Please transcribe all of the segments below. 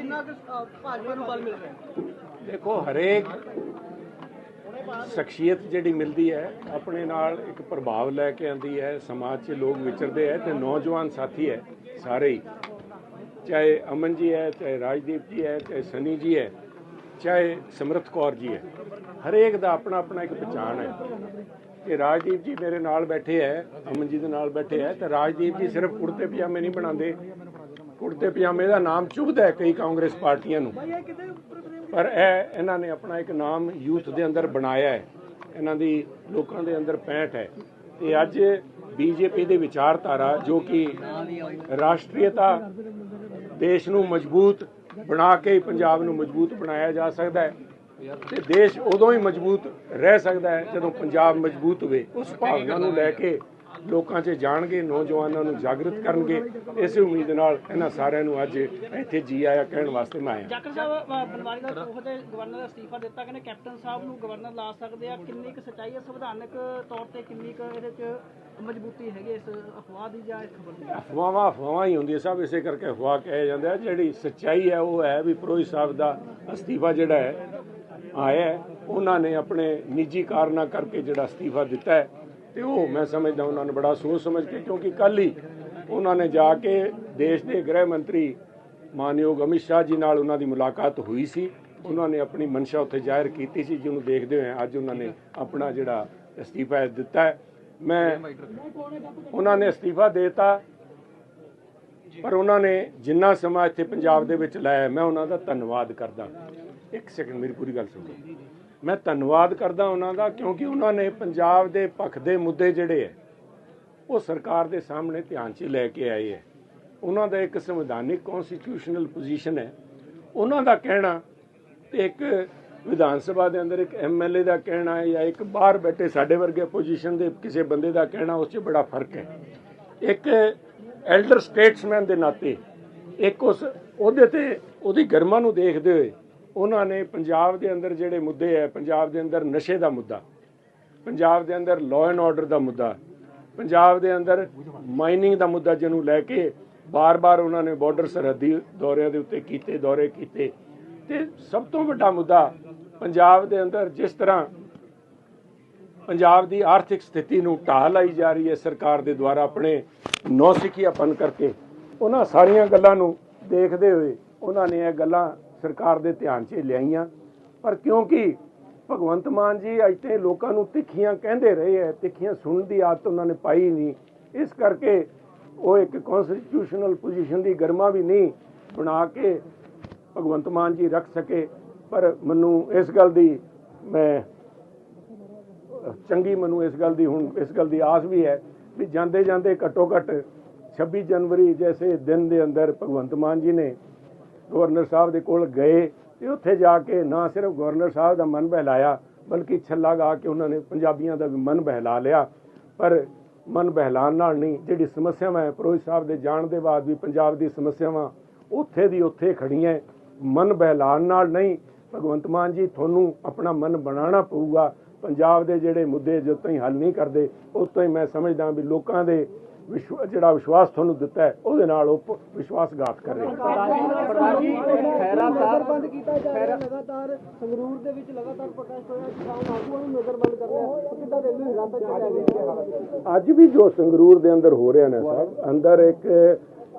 ਕਿੰਨਾ ਕੁ ਭਾਜਪਾ ਨੂੰ ਬਲ ਮਿਲ ਰਿਹਾ ਦੇਖੋ, ਹਰੇਕ ਸ਼ਖਸੀਅਤ ਜਿਹੜੀ ਮਿਲਦੀ ਹੈ, ਆਪਣੇ ਨਾਲ ਇੱਕ ਪ੍ਰਭਾਵ ਲੈ ਕੇ ਆਂਦੀ ਹੈ, ਸਮਾਜ 'ਚ ਲੋਕ ਵਿਚਰਦੇ ਹੈ ਤੇ ਨੌਜਵਾਨ ਸਾਥੀ ਹੈ, ਸਾਰੇ ਹੀ। ਚਾਹੇ ਅਮਨ ਜੀ ਹੈ, ਚਾਹੇ ਰਾਜਦੀਪ ਜੀ ਹੈ, ਚਾਹੇ ਸਨੀ ਜੀ ਹੈ, ਚਾਹੇ ਸਮਰਥ ਕੌਰ ਜੀ ਹੈ, ਹਰੇਕ ਦਾ ਆਪਣਾ ਆਪਣਾ ਇੱਕ ਪਛਾਣ ਹੈ। ਕਿ ਰਾਜਦੀਪ ਜੀ ਮੇਰੇ ਨਾਲ ਬੈਠੇ ਹੈ, ਅਮਨ ਜੀ ਦੇ ਨਾਲ ਬੈਠੇ ਹੈ, ਤੇ ਰਾਜਦੀਪ ਜੀ ਸਿਰਫ ਕੁੜਤੇ ਪਜਾਮੇ ਨਹੀਂ ਬਣਾਉਂਦੇ। ਕੁੜਤੇ ਪਜਾਮੇ ਦਾ ਨਾਮ ਚੁਭਦਾ ਹੈ ਕਈ ਕਾਂਗਰਸ ਪਾਰਟੀਆਂ ਨੂੰ। ਪਰ ਇਹ ਇਹਨਾਂ ਨੇ ਆਪਣਾ ਇੱਕ ਨਾਮ ਯੂਥ ਦੇ ਅੰਦਰ ਬਣਾਇਆ ਹੈ। ਇਹਨਾਂ ਦੀ ਲੋਕਾਂ ਦੇ ਅੰਦਰ ਪੈਂਠ ਹੈ। ਤੇ ਅੱਜ ਬੀਜੇਪੀ ਦੇ ਵਿਚਾਰਧਾਰਾ ਜੋ ਕਿ ਰਾਸ਼ਟਰੀਅਤਾ ਦੇਸ਼ ਨੂੰ ਮਜ਼ਬੂਤ ਬਣਾ ਕੇ ਹੀ ਪੰਜਾਬ ਨੂੰ ਮਜ਼ਬੂਤ ਬਣਾਇਆ ਜਾ ਸਕਦਾ ਹੈ। ਤੇ ਦੇਸ਼ ਉਦੋਂ ਹੀ ਮਜ਼ਬੂਤ ਰਹਿ ਸਕਦਾ ਹੈ ਜਦੋਂ ਪੰਜਾਬ ਮਜ਼ਬੂਤ ਹੋਵੇ। ਉਸ ਭਾਵਨਾ ਨੂੰ ਲੈ ਕੇ ਲੋਕਾਂ 'ਚ ਜਾਣਗੇ ਨੌਜਵਾਨਾਂ ਨੂੰ ਜਾਗਰਤ ਕਰਨਗੇ। ਇਸੇ ਉਮੀਦ ਨਾਲ ਇਹਨਾਂ ਸਾਰਿਆਂ ਨੂੰ ਅੱਜ ਇੱਥੇ ਜੀ ਆਇਆ ਕਹਿਣ ਵਾਸਤੇ ਮੈਂ ਆਇਆ। ਜਾਖੜ ਸਾਹਿਬ ਬਨਵਾਰੀ ਦਾ ਖੋਹ ਤੇ ਗਵਰਨਰ ਦਾ ਅਸਤੀਫਾ ਦਿੱਤਾ ਕਹਿੰਦੇ ਕੈਪਟਨ ਸਾਹਿਬ ਨੂੰ ਗਵਰਨਰ ਲਾ ਸਕਦੇ ਆ। ਕਿੰਨੀ ਕੁ ਸੱਚਾਈ ਹੈ ਸੰਵਿਧਾਨਕ ਤੌਰ ਤੇ ਕਿੰਨੀ ਕੁ ਇਹਦੇ ਚ ਮਜ਼ਬੂਤੀ ਹੈਗੀ ਇਸ ਅਫਵਾਹ ਦੀ ਜਾਂ ਇਸ ਖਬਰ ਦੀ? ਅਫਵਾਹਾਂ ਅਫਵਾਹਾਂ ਹੀ ਹੁੰਦੀਆਂ ਸਭ ਇਸੇ ਕਰਕੇ ਅਫਵਾਹ ਕਹੇ ਜਾਂਦੇ ਆ ਜਿਹੜੀ ਸੱਚਾਈ ਹੈ ਉਹ ਹੈ ਵੀ ਪ੍ਰੋਹਿਤ ਸਾਹਿਬ ਦਾ ਅਸਤੀਫਾ ਜਿਹੜਾ ਹੈ ਆਇਆ ਹੈ, ਉਹਨਾਂ ਨੇ ਆਪਣੇ ਨਿੱਜੀ ਕਾਰਨਾਂ ਕਰਕੇ ਜਿਹੜਾ ਅਸਤੀਫਾ ਦਿੱਤਾ ਹੈ। ਤੇ ਉਹ ਮੈਂ ਸਮਝਦਾ ਉਹਨਾਂ ਨੂੰ ਬੜਾ ਸੋਚ ਸਮਝ ਕੇ, ਕਿਉਂਕਿ ਕੱਲ ਹੀ ਉਹਨਾਂ ਨੇ ਜਾ ਕੇ ਦੇਸ਼ ਦੇ ਗ੍ਰਹਿ ਮੰਤਰੀ ਮਾਨਯੋਗ ਅਮਿਤ ਸ਼ਾਹ ਜੀ ਨਾਲ ਉਹਨਾਂ ਦੀ ਮੁਲਾਕਾਤ ਹੋਈ ਸੀ। ਉਹਨਾਂ ਨੇ ਆਪਣੀ ਮਨਸ਼ਾ ਉੱਥੇ ਜ਼ਾਹਿਰ ਕੀਤੀ ਸੀ, ਜਿਹਨੂੰ ਦੇਖਦੇ ਹੋਏ ਅੱਜ ਉਹਨਾਂ ਨੇ ਆਪਣਾ ਜਿਹੜਾ ਅਸਤੀਫਾ ਦਿੱਤਾ ਹੈ। ਮੈਂ ਉਹਨਾਂ ਨੇ ਅਸਤੀਫਾ ਦੇਤਾ। ਪਰ ਉਹਨਾਂ ਨੇ ਜਿੰਨਾ ਸਮਾਂ ਇੱਥੇ ਪੰਜਾਬ ਦੇ ਵਿੱਚ ਲਾਇਆ, ਮੈਂ ਉਹਨਾਂ ਦਾ ਧੰਨਵਾਦ ਕਰਦਾ। ਇੱਕ ਸੈਕਿੰਡ ਮੇਰੀ ਪੂਰੀ ਗੱਲ ਸੁਣੋ। ਮੈਂ ਧੰਨਵਾਦ ਕਰਦਾ ਉਹਨਾਂ ਦਾ ਕਿਉਂਕਿ ਉਹਨਾਂ ਨੇ ਪੰਜਾਬ ਦੇ ਪੱਖ ਦੇ ਮੁੱਦੇ ਜਿਹੜੇ ਹੈ ਉਹ ਸਰਕਾਰ ਦੇ ਸਾਹਮਣੇ ਧਿਆਨ 'ਚ ਲੈ ਕੇ ਆਏ ਹੈ ਉਹਨਾਂ ਦਾ ਇੱਕ ਸੰਵਿਧਾਨਿਕ ਕਨਸਟੀਟਿਊਸ਼ਨਲ ਪੋਜੀਸ਼ਨ ਹੈ ਉਹਨਾਂ ਦਾ ਕਹਿਣਾ ਤੇ ਇੱਕ ਵਿਧਾਨ ਸਭਾ ਦੇ ਅੰਦਰ ਇੱਕ ਐਮਐਲਏ ਦਾ ਕਹਿਣਾ ਹੈ ਜਾਂ ਇੱਕ ਬਾਹਰ ਬੈਠੇ ਸਾਡੇ ਵਰਗੇ ਪੋਜੀਸ਼ਨ ਦੇ ਕਿਸੇ ਬੰਦੇ ਦਾ ਕਹਿਣਾ, ਉਸ 'ਚ ਬੜਾ ਫ਼ਰਕ ਹੈ ਇੱਕ ਐਲਡਰ ਸਟੇਟਸਮੈਨ ਦੇ ਨਾਤੇ, ਇੱਕ ਉਸ, ਉਹਦੇ ਤੇ, ਉਹਦੀ ਗਰਮਾ ਨੂੰ ਦੇਖਦੇ ਹੋਏ, ਉਹਨਾਂ ਨੇ ਪੰਜਾਬ ਦੇ ਅੰਦਰ ਜਿਹੜੇ ਮੁੱਦੇ ਹੈ ਪੰਜਾਬ ਦੇ ਅੰਦਰ ਨਸ਼ੇ ਦਾ ਮੁੱਦਾ, ਪੰਜਾਬ ਦੇ ਅੰਦਰ ਲਾਅ ਐਂਡ ਆਰਡਰ ਦਾ ਮੁੱਦਾ, ਪੰਜਾਬ ਦੇ ਅੰਦਰ ਮਾਈਨਿੰਗ ਦਾ ਮੁੱਦਾ ਜਿਹਨੂੰ ਲੈ ਕੇ ਬਾਰ-ਬਾਰ ਉਹਨਾਂ ਨੇ ਬਾਰਡਰ ਸਰਹੱਦੀ ਦੌਰਿਆਂ ਦੇ ਉੱਤੇ ਕੀਤੇ, ਦੌਰੇ ਕੀਤੇ। ਤੇ ਸਭ ਤੋਂ ਵੱਡਾ ਮੁੱਦਾ ਪੰਜਾਬ ਦੇ ਅੰਦਰ ਜਿਸ ਤਰ੍ਹਾਂ ਪੰਜਾਬ ਦੀ ਆਰਥਿਕ ਸਥਿਤੀ ਨੂੰ ਢਾਹ ਲਾਈ ਜਾ ਰਹੀ ਹੈ ਸਰਕਾਰ ਦੇ ਦੁਆਰਾ ਆਪਣੇ ਨੌਸਿੱਖਿਆਪਨ ਕਰਕੇ ਉਹਨਾਂ ਸਾਰੀਆਂ ਗੱਲਾਂ ਨੂੰ ਦੇਖਦੇ ਹੋਏ ਉਹਨਾਂ ਨੇ ਇਹ ਗੱਲਾਂ ਸਰਕਾਰ ਦੇ ਧਿਆਨ 'ਚ ਲਿਆਈਆਂ। ਪਰ ਕਿਉਂਕਿ ਭਗਵੰਤ ਮਾਨ ਜੀ ਅੱਜ ਤੇ ਲੋਕਾਂ ਨੂੰ ਤਿੱਖੀਆਂ ਕਹਿੰਦੇ ਰਹੇ ਹੈ, ਤਿੱਖੀਆਂ ਸੁਣਨ ਦੀ ਆਦਤ ਉਹਨਾਂ ਨੇ ਪਾਈ ਨਹੀਂ। ਇਸ ਕਰਕੇ ਉਹ ਇੱਕ ਕਨਸਟੀਟਿਊਸ਼ਨਲ ਪੋਜੀਸ਼ਨ ਦੀ ਗਰਮਾ ਵੀ ਨਹੀਂ ਬਣਾ ਕੇ ਭਗਵੰਤ ਮਾਨ ਜੀ ਰੱਖ ਸਕੇ। ਪਰ ਮੈਨੂੰ ਇਸ ਗੱਲ ਦੀ ਮੈਂ ਚੰਗੀ, ਮੈਨੂੰ ਇਸ ਗੱਲ ਦੀ ਹੁਣ ਇਸ ਗੱਲ ਦੀ ਆਸ ਵੀ ਹੈ ਵੀ ਜਾਂਦੇ ਜਾਂਦੇ ਘੱਟੋ ਘੱਟ 26 ਜਨਵਰੀ ਜੈਸੇ ਦਿਨ ਦੇ ਅੰਦਰ ਭਗਵੰਤ ਮਾਨ ਜੀ ਨੇ ਗਵਰਨਰ ਸਾਹਿਬ ਦੇ ਕੋਲ ਗਏ ਤੇ ਉੱਥੇ ਜਾ ਕੇ ਨਾ ਸਿਰਫ ਗਵਰਨਰ ਸਾਹਿਬ ਦਾ ਮਨ ਬਹਿਲਾਇਆ, ਬਲਕਿ ਛੱਲਾ ਗਾ ਕੇ ਉਹਨਾਂ ਨੇ ਪੰਜਾਬੀਆਂ ਦਾ ਵੀ ਮਨ ਬਹਿਲਾ ਲਿਆ ਪਰ ਮਨ ਬਹਿਲਾਣ ਨਾਲ ਨਹੀਂ, ਜਿਹੜੀ ਸਮੱਸਿਆਵਾਂ ਹੈ, ਪ੍ਰੋਹਿਤ ਸਾਹਿਬ ਦੇ ਜਾਣ ਦੇ ਬਾਅਦ ਵੀ ਪੰਜਾਬ ਦੀ ਸਮੱਸਿਆਵਾਂ ਉੱਥੇ ਦੀ ਉੱਥੇ ਖੜੀਆਂ ਹੈ। ਮਨ ਬਹਿਲਾਣ ਨਾਲ ਨਹੀਂ, ਭਗਵੰਤ ਮਾਨ ਜੀ, ਤੁਹਾਨੂੰ ਆਪਣਾ ਮਨ ਬਣਾਉਣਾ ਪਊਗਾ ਪੰਜਾਬ ਦੇ ਜਿਹੜੇ ਮੁੱਦੇ ਜਦੋਂ ਤਾਈਂ ਹੱਲ ਨਹੀਂ ਕਰਦੇ ਉਦੋਂ ਤਾਈਂ ਮੈਂ ਸਮਝਦਾ ਵੀ ਲੋਕਾਂ ਦੇ ਵਿਸ਼ਵ ਜਿਹੜਾ ਵਿਸ਼ਵਾਸ ਤੁਹਾਨੂੰ ਦਿੱਤਾ ਹੈ ਉਹਦੇ ਨਾਲ ਉਹ ਵਿਸ਼ਵਾਸਘਾਤ ਕਰ ਰਹੇ ਨੇ। ਖੈਰਾ ਸਾਹਿਬ ਬੰਦ ਕੀਤਾ ਜਾ ਰਿਹਾ ਲਗਾਤਾਰ ਸੰਗਰੂਰ ਦੇ ਵਿੱਚ ਲਗਾਤਾਰ ਪ੍ਰੋਟੈਸਟ ਹੋਇਆ ਕਿਸਾਨ ਆਗੂਆਂ ਨੂੰ ਨਜ਼ਰਬੰਦ ਕਰ ਰਿਹਾ। ਕਿੱਦਾਂ ਦੇ ਨੂੰ ਹਿਰਾਸਤ ਚ ਲੈ ਗਏ ਅੱਜ ਵੀ ਜੋ ਸੰਗਰੂਰ ਦੇ ਅੰਦਰ ਹੋ ਰਿਹਾ ਨਾ ਸਾਹਿਬ ਅੰਦਰ ਇੱਕ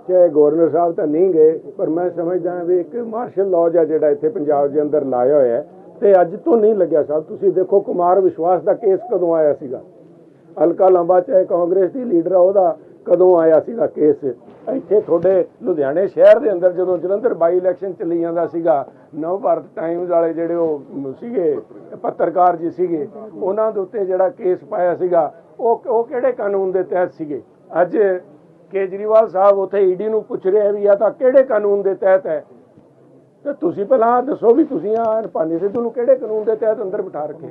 ਚਾਹੇ ਗਵਰਨਰ ਸਾਹਿਬ ਤਾਂ ਨਹੀਂ ਗਏ ਪਰ ਮੈਂ ਸਮਝਦਾ ਵੀ ਇੱਕ ਮਾਰਸ਼ਲ ਲਾਅ ਜਿਹੜਾ ਇੱਥੇ ਪੰਜਾਬ ਦੇ ਅੰਦਰ ਲਾਇਆ ਹੋਇਆ ਹੈ ਤੇ ਅੱਜ ਤੋਂ ਨਹੀਂ ਲੱਗਿਆ ਸਾਹਿਬ ਤੁਸੀਂ ਦੇਖੋ ਕੁਮਾਰ ਵਿਸ਼ਵਾਸ ਦਾ ਕੇਸ ਕਦੋਂ ਆਇਆ ਸੀਗਾ? ਹਲਕਾ ਲੰਬਾ ਚਾਹੇ ਕਾਂਗਰਸ ਦੀ ਲੀਡਰ ਆ, ਉਹਦਾ ਕਦੋਂ ਆਇਆ ਸੀਗਾ ਕੇਸ? ਇੱਥੇ ਤੁਹਾਡੇ ਲੁਧਿਆਣੇ ਸ਼ਹਿਰ ਦੇ ਅੰਦਰ ਜਦੋਂ ਜਲੰਧਰ ਬਾਈ ਇਲੈਕਸ਼ਨ ਚੱਲੀ ਜਾਂਦਾ ਸੀਗਾ, ਨਵ ਭਾਰਤ ਟਾਈਮਜ਼ ਵਾਲੇ ਜਿਹੜੇ ਉਹ ਸੀਗੇ, ਪੱਤਰਕਾਰ ਜੀ ਸੀਗੇ, ਉਹਨਾਂ ਦੇ ਉੱਤੇ ਜਿਹੜਾ ਕੇਸ ਪਾਇਆ ਸੀਗਾ, ਉਹ ਉਹ ਕਿਹੜੇ ਕਾਨੂੰਨ ਦੇ ਤਹਿਤ ਸੀਗੇ? ਅੱਜ ਕੇਜਰੀਵਾਲ ਸਾਹਿਬ ਉੱਥੇ ਈਡੀ ਨੂੰ ਪੁੱਛ ਰਿਹਾ ਵੀ ਆ ਤਾਂ ਕਿਹੜੇ ਕਾਨੂੰਨ ਦੇ ਤਹਿਤ ਹੈ? ਤੇ ਤੁਸੀਂ ਪਹਿਲਾਂ ਦੱਸੋ ਵੀ ਤੁਸੀਂ ਆ ਪਾਣੀ ਸਿੱਧੂ ਨੂੰ ਕਿਹੜੇ ਕਾਨੂੰਨ ਦੇ ਤਹਿਤ ਅੰਦਰ ਬਿਠਾ ਰੱਖੇ?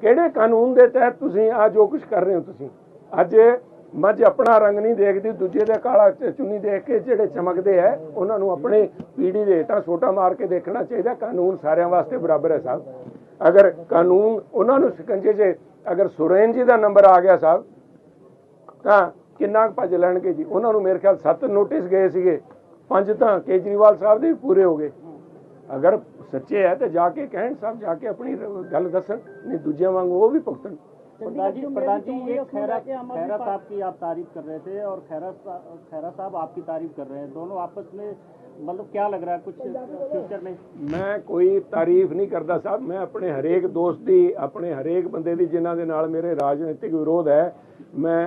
ਕਿਹੜੇ ਕਾਨੂੰਨ ਦੇ ਤਹਿਤ ਤੁਸੀਂ ਆ ਜੋ ਕੁਝ ਕਰ ਰਹੇ ਹੋ ਤੁਸੀਂ? ਅੱਜ ਮੱਝ ਆਪਣਾ ਰੰਗ ਨਹੀਂ ਦੇਖਦੀ, ਦੂਜੇ ਦੇ ਕਾਲਾ ਚੁੰਨੀ ਦੇਖ ਕੇ ਜਿਹੜੇ ਚਮਕਦੇ ਹੈ ਉਹਨਾਂ ਨੂੰ ਆਪਣੇ ਪੀੜੀ ਦੇ ਹੇਠਾਂ ਛੋਟਾ ਮਾਰ ਕੇ ਦੇਖਣਾ ਚਾਹੀਦਾ। ਕਾਨੂੰਨ ਸਾਰਿਆਂ ਵਾਸਤੇ ਬਰਾਬਰ ਹੈ ਸਾਹਿਬ। ਅਗਰ ਕਾਨੂੰਨ ਉਹਨਾਂ ਨੂੰ ਸਿਕੰਜੇ 'ਚ ਅਗਰ ਸੁਰੇਨ ਜੀ ਦਾ ਨੰਬਰ ਆ ਗਿਆ ਸਾਹਿਬ, ਤਾਂ ਕਿੰਨਾ ਕੁ ਭੱਜ ਲੈਣਗੇ ਜੀ? ਉਹਨਾਂ ਨੂੰ ਮੇਰੇ ਖਿਆਲ ਸੱਤ ਨੋਟਿਸ ਗਏ ਸੀਗੇ। ਪੰਜ ਤਾਂ ਕੇਜਰੀਵਾਲ ਸਾਹਿਬ ਦੇ ਵੀ ਪੂਰੇ ਹੋ ਗਏ ਅਗਰ ਸੱਚੇ ਹੈ ਤੇ ਜਾ ਕੇ ਕਹਿਣ ਸਾਹਿਬ ਜਾ ਕੇ ਆਪਣੀ ਗੱਲ ਦੱਸਣ ਨਹੀਂ ਦੂਜਿਆਂ ਵਾਂਗੂ ਉਹ ਵੀ ਭੁਗਤਣ प्रधान जी प्रधान जी ये खैरा खैरा साहब की आप तारीफ कर रहे थे और खैरा सा- खैरा साहब आपकी तारीफ कर रहे हैं दोनों आपस में मतलब क्या लग रहा है कुछ फ्यूचर में ਮੈਂ ਕੋਈ ਤਾਰੀਫ ਨਹੀਂ ਕਰਦਾ ਸਾਹਿਬ ਮੈਂ ਆਪਣੇ ਹਰੇਕ ਦੋਸਤ ਦੀ ਆਪਣੇ ਹਰੇਕ ਬੰਦੇ ਦੀ ਜਿਨ੍ਹਾਂ ਦੇ ਨਾਲ ਮੇਰੇ ਰਾਜਨੀਤਿਕ ਵਿਰੋਧ ਹੈ ਮੈਂ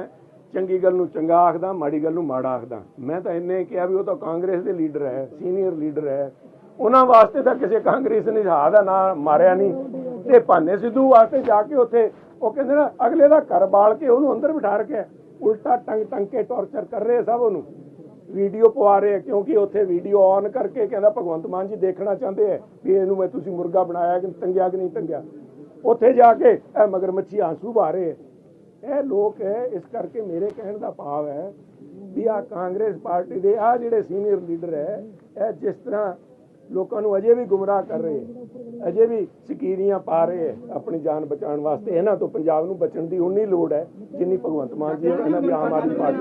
ਚੰਗੀ ਗੱਲ ਨੂੰ ਚੰਗਾ ਆਖਦਾ, ਮਾੜੀ ਗੱਲ ਨੂੰ ਮਾੜਾ ਆਖਦਾ। ਮੈਂ ਤਾਂ ਇੰਨੇ ਕਿਹਾ ਵੀ ਉਹ ਤਾਂ ਕਾਂਗਰਸ ਦੇ ਲੀਡਰ ਹੈ, ਸੀਨੀਅਰ ਲੀਡਰ ਹੈ। ਉਹਨਾਂ ਵਾਸਤੇ ਤਾਂ ਕਿਸੇ ਕਾਂਗਰਸ ਨੇ ਜਹਾਜ਼ ਦਾ ਨਾਂ ਮਾਰਿਆ ਨਹੀਂ। ਤੇ ਭਾਨੇ ਸਿੱਧੂ ਵਾਸਤੇ ਜਾ ਕੇ ਉੱਥੇ ਉਹ ਕਹਿੰਦੇ ਨਾ, ਅਗਲੇ ਦਾ ਘਰ ਬਾਲ ਕੇ ਉਹਨੂੰ ਅੰਦਰ ਬਿਠਾ ਕੇ ਉਲਟਾ ਟੰਗ ਟੰਗ ਕੇ ਟੌਰਚਰ ਕਰ ਰਹੇ ਸਭ ਉਹਨੂੰ। ਵੀਡੀਓ ਪਵਾ ਰਹੇ ਕਿਉਂਕਿ ਉੱਥੇ ਵੀਡੀਓ ਔਨ ਕਰਕੇ ਕਹਿੰਦਾ ਭਗਵੰਤ ਮਾਨ ਜੀ ਦੇਖਣਾ ਚਾਹੁੰਦੇ ਆ ਵੀ ਇਹਨੂੰ ਮੈਂ ਤੁਸੀਂ ਮੁਰਗਾ ਬਣਾਇਆ ਕਿ ਟੰਗਿਆ ਕਿ ਨਹੀਂ ਟੰਗਿਆ ਉੱਥੇ ਜਾ ਕੇ ਇਹ ਮਗਰਮੱਛੀ ਆਂਸੂ ਬਹਾ ਰਹੇ ਆ। ਇਹ ਲੋਕ ਹੈ, ਇਸ ਕਰਕੇ ਮੇਰੇ ਕਹਿਣ ਦਾ ਭਾਵ ਹੈ ਵੀ ਆ ਕਾਂਗਰਸ ਪਾਰਟੀ ਦੇ ਆ ਜਿਹੜੇ ਸੀਨੀਅਰ ਲੀਡਰ ਹੈ, ਇਹ ਜਿਸ ਤਰ੍ਹਾਂ ਲੋਕਾਂ ਨੂੰ ਅਜੇ ਵੀ ਗੁੰਮਰਾਹ ਕਰ ਰਹੇ ਹੈ, ਅਜੇ ਵੀ ਸਕੀਰੀਆਂ ਪਾ ਰਹੇ ਹੈ ਆਪਣੀ ਜਾਨ ਬਚਾਉਣ ਵਾਸਤੇ। ਇਹਨਾਂ ਤੋਂ ਪੰਜਾਬ ਨੂੰ ਬਚਣ ਦੀ ਉਨੀ ਲੋੜ ਹੈ ਜਿੰਨੀ ਭਗਵੰਤ ਮਾਨ ਜੀ ਇਹਨਾਂ ਦੀ ਆਮ ਆਦਮੀ ਪਾਰਟੀ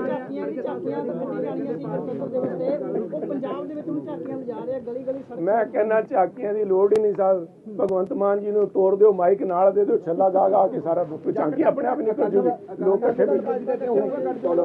ਮੈਂ ਕਹਿੰਦਾ ਝਾਕੀਆਂ ਦੀ ਲੋੜ ਹੀ ਨਹੀਂ ਸਾਹਿਬ ਭਗਵੰਤ ਮਾਨ ਜੀ ਨੂੰ ਤੋੜ ਦਿਓ ਮਾਈਕ ਨਾਲ ਦੇ ਦਿਓ ਛੱਲਾ ਗਾ ਗਾ ਕੇ ਸਾਰਾ ਝਾਕੀ ਆਪਣੇ ਆਪ ਨਿਕਲ ਜੂਗੀ। ਲੋਕ ਇਕੱਠੇ ਬਿਲਕੁਲ